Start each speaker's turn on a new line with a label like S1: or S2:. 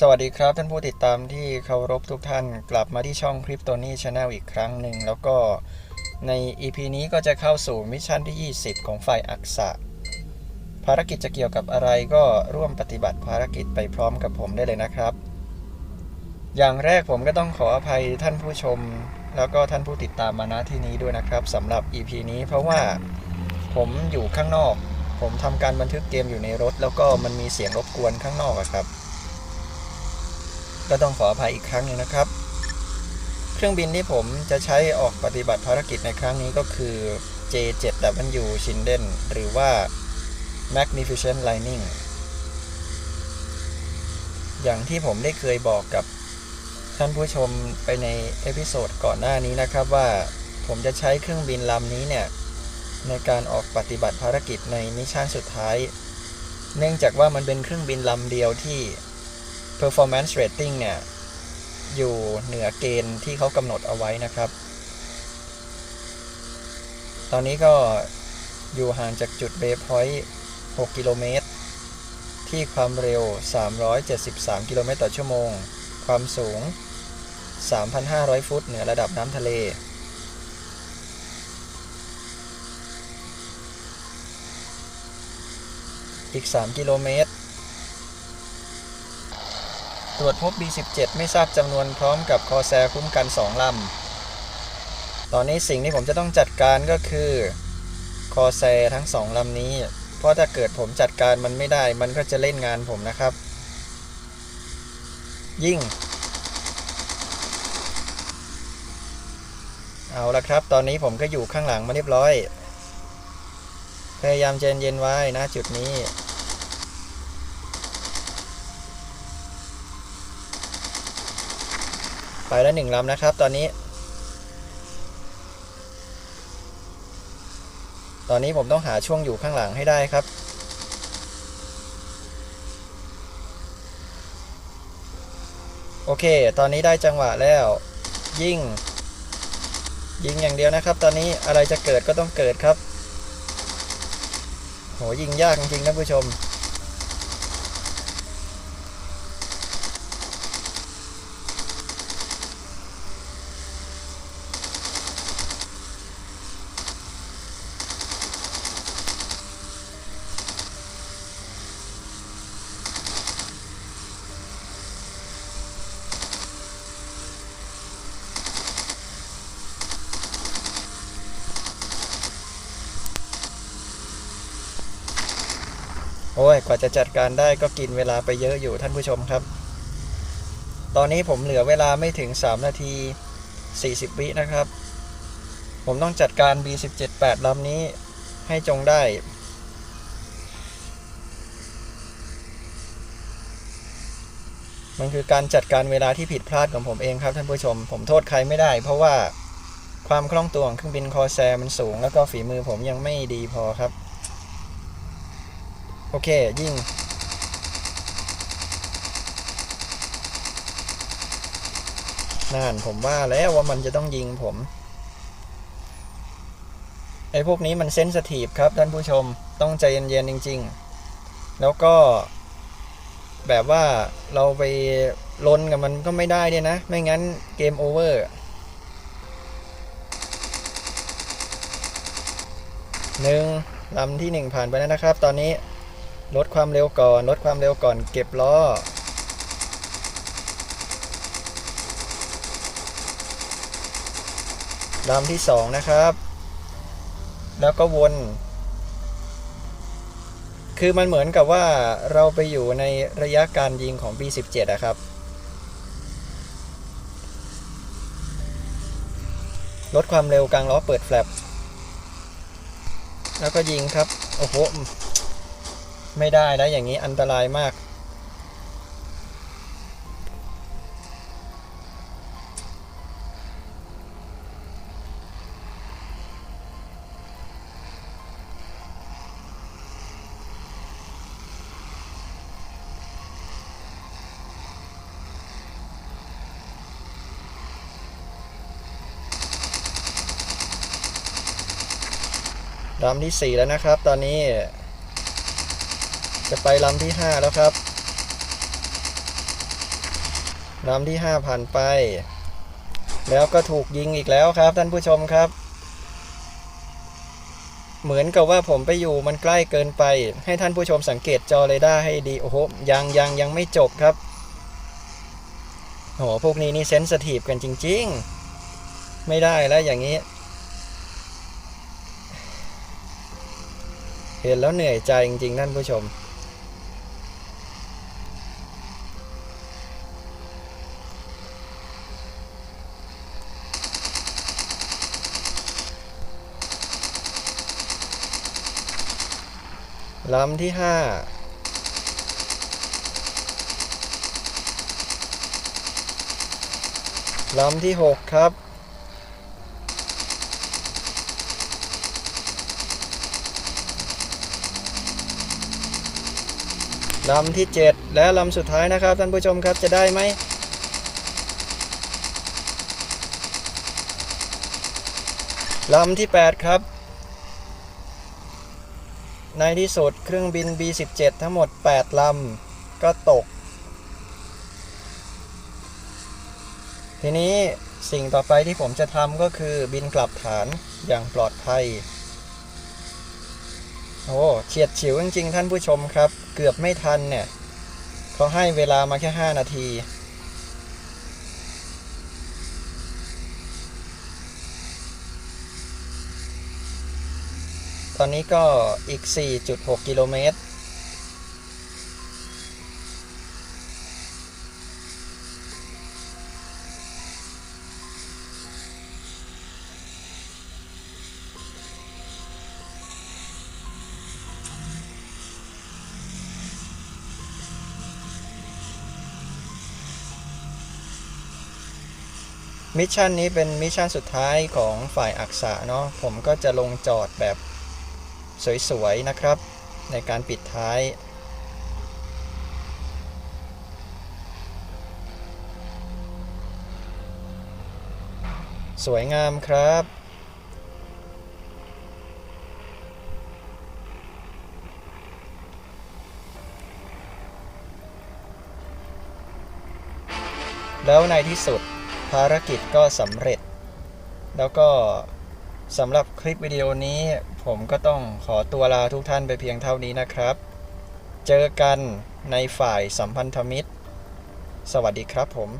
S1: สวัสดีครับท่านผู้ติดตามที่เคารพทุกท่านกลับมาที่ช่องคลิปตัวนี้ชาแนลอีกครั้งหนึ่ง แล้วก็ใน EP นี้ก็จะเข้าสู่มิชชั่นที่ 20 ของฝ่ายอักษะ ภารกิจจะเกี่ยวกับอะไรก็ร่วมปฏิบัติภารกิจไปพร้อมกับผมได้เลยนะครับ อย่างแรกผมก็ต้องขออภัยท่านผู้ชม แล้วก็ท่านผู้ติดตามมาณที่นี้ด้วยนะครับสำหรับ EP นี้เพราะว่าผมอยู่ข้างนอก ผมทำการบันทึกเกมอยู่ในรถ แล้วก็มันมีเสียงรบกวนข้างนอกอะครับ ก็ต้องขออภัยอีกครั้งหนึ่งนะครับ เครื่องบินที่ผมจะใช้ออกปฏิบัติภารกิจในครั้งนี้ก็คือ J7W Shinden หรือว่า Magnificent Lightning อย่างที่ผมได้เคยบอกกับท่านผู้ชมไปในเอพิโซดก่อนหน้านี้นะครับว่าผมจะใช้เครื่องบินลำนี้เนี่ย ในการออกปฏิบัติภารกิจในมิชชั่นสุดท้าย เนื่องจากว่ามันเป็นเครื่องบินลำเดียวที่ performance rating เนี่ย อยู่เหนือเกณฑ์ที่เขากำหนดเอาไว้นะครับ ตอนนี้ก็อยู่ห่างจากจุดเบย์พอยต์6กิโลเมตร ที่ความเร็ว 373 กิโลเมตรต่อชั่วโมง ความสูง 3,500 ฟุตเหนือระดับน้ำทะเลอีก 3 กิโลเมตร ตรวจพบ B17 ไม่ทราบจำนวนพร้อมกับคอแซคุ้มกัน 2ลำ ตอนนี้สิ่งที่ผมจะต้องจัดการก็คือคอแซทั้ง 2ลำนี้ เพราะถ้าเกิดผมจัดการมันไม่ได้ มันก็จะเล่นงานผมนะครับ ยิ่ง เอาละครับ ตอนนี้ผมก็อยู่ข้างหลังมาเรียบร้อย พยายามใจเย็นไว้นะจุดนี้ ไปแล้วหนึ่งลำนะครับ ตอนนี้ ตอนนี้ผมต้องหาช่วงอยู่ข้างหลังให้ได้ครับโอเค ตอนนี้ได้จังหวะแล้ว ยิง ยิงอย่างเดียวนะครับ ตอนนี้อะไรจะเกิดก็ต้องเกิดครับ โหยิงยากจริงๆนะผู้ชม โอ้ยกว่าจะจัดการได้ก็กินเวลาไปเยอะอยู่ท่านผู้ชมครับ ตอนนี้ผมเหลือเวลาไม่ถึง 3 นาที 40 วินะครับ ผมต้องจัดการ B178 ลำนี้ให้จงได้มันคือการจัดการเวลาที่ผิดพลาดของผมเองครับท่านผู้ชม ผมโทษใครไม่ได้ เพราะว่าความคล่องตัวของเครื่องบินคอแซมันสูง แล้วก็ฝีมือผมยังไม่ดีพอครับ โอเค ยิง นั่นผมว่าแล้วว่ามันจะต้องยิงผมไอ้พวกนี้มันเซนสทีฟครับท่านผู้ชมต้องใจเย็นๆจริง ๆ แล้วก็ แบบว่าเราไปลนกับมันก็ไม่ได้เนี่ยนะ ไม่งั้นเกมโอเวอร์หนึ่งลำที่หนึ่งผ่านไปแล้วนะครับ ตอนนี้ ลดความเร็วก่อน ลดความเร็วก่อน เก็บล้อ ลำที่สองนะครับ แล้วก็วน คือมันเหมือนกับว่าเราไปอยู่ในระยะการยิงของ B17 อะครับ ลดความเร็วกลางล้อเปิดแฟลปแล้วก็ยิงครับ โอ้โห ไม่ได้แล้วอย่างนี้อันตรายมากลำที่ 4 แล้วนะครับ ตอนนี้ จะไปลำที่ 5 แล้วครับลำที่ห้าผ่านไป แล้วก็ถูกยิงอีกแล้วครับท่านผู้ชมครับ เหมือนกับว่าผมไปอยู่มันใกล้เกินไป ให้ท่านผู้ชมสังเกตจอเรดาร์ให้ดี โอ้โห ยังยังยังไม่จบครับโอ้โหพวกนี้นี่เซนสทีฟกันจริง ๆ ไม่ได้แล้วอย่างนี้ เห็นแล้วเหนื่อยใจจริง ๆ ท่านผู้ชม ลำที่ห้าลำที่หกครับ ลำที่7และลำสุดท้ายนะครับท่านผู้ชมครับจะได้ไหมลำที่8ครับ ในที่สุดเครื่องบิน B17 ทั้งหมด 8 ลำ ก็ตก ทีนี้สิ่งต่อไปที่ผมจะทำก็คือบินกลับฐานอย่างปลอดภัย โอ้เฉียดฉิวจริงๆ ท่านผู้ชมครับ เกือบไม่ทันเนี่ยเขาให้เวลามาแค่ 5 นาที ตอนนี้ก็อีก 4.6 กิโลเมตร มิชชั่นนี้เป็นมิชชั่นสุดท้ายของฝ่ายอักษะเนาะผมก็จะลงจอดแบบ สวยๆนะครับ ในการปิดท้าย สวยงามครับแล้วในที่สุดภารกิจก็สำเร็จ แล้วก็ สำหรับคลิปวิดีโอนี้ ผมก็ต้องขอตัวลาทุกท่านไปเพียงเท่านี้นะครับ เจอกันในฝ่ายสัมพันธมิตร สวัสดีครับผม